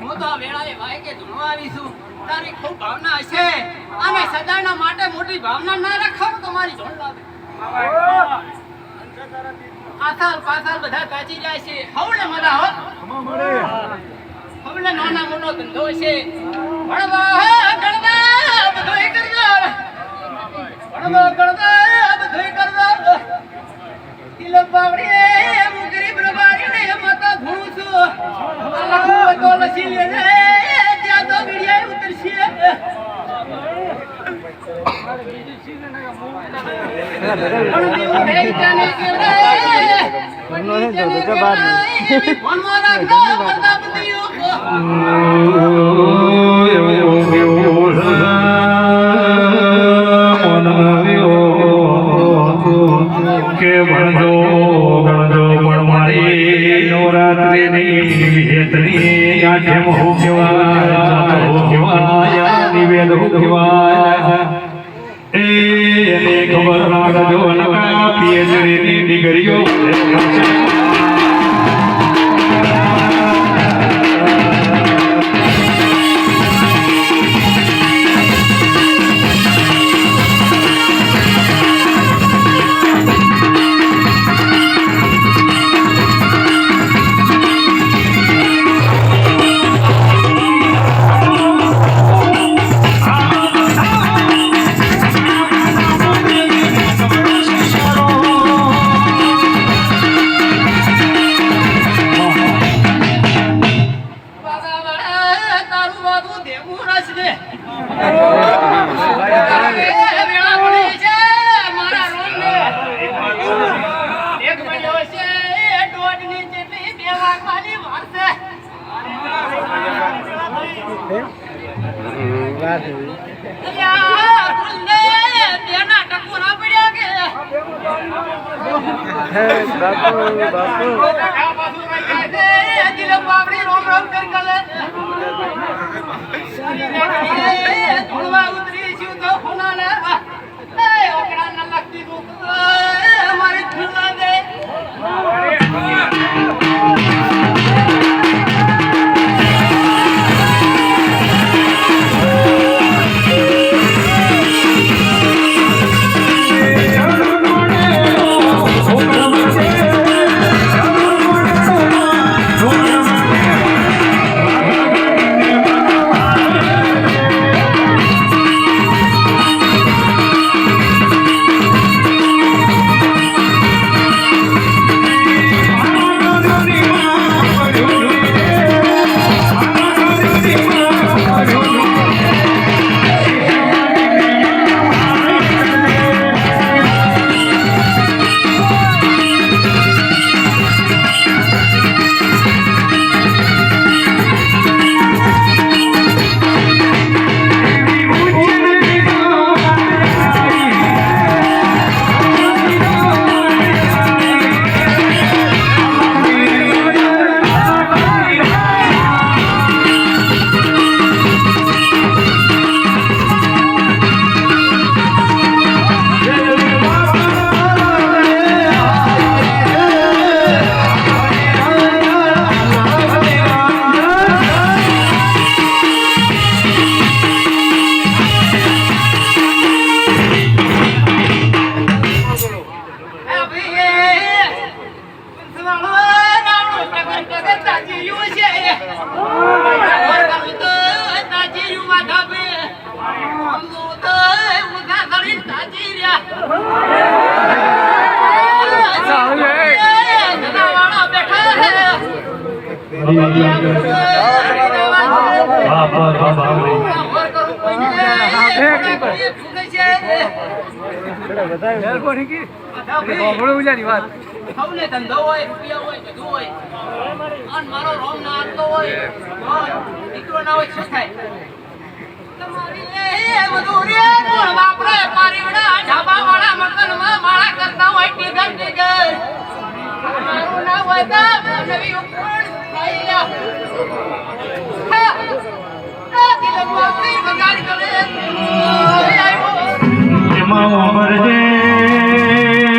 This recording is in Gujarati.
હું તો આ વેળાએ વાયકે ધૂણો આવીશું. તારી ખૂબ ભાવના હશે. અને સદાના માટે મોટી ભાવના ના રાખો તમારી જોડ લાવે આથાલ પાથાલ બધા કાચી જાય છે. હવડે મજા હો. હવડે નાના મોટો ધંધો છે ભણવા કે ભણજો ગણજો પણ મારી નવરાત્રી નિવેદ હો કેવાય ની ગરીઓ બાપડી રોમ રોમ કરી સૌને ધંધો હોય રૂપિયા હોય બધું હોય અને મારો રોમ ના. આવતો હોય દીકરો ના હોય શું થાય તમારી એ બધું રે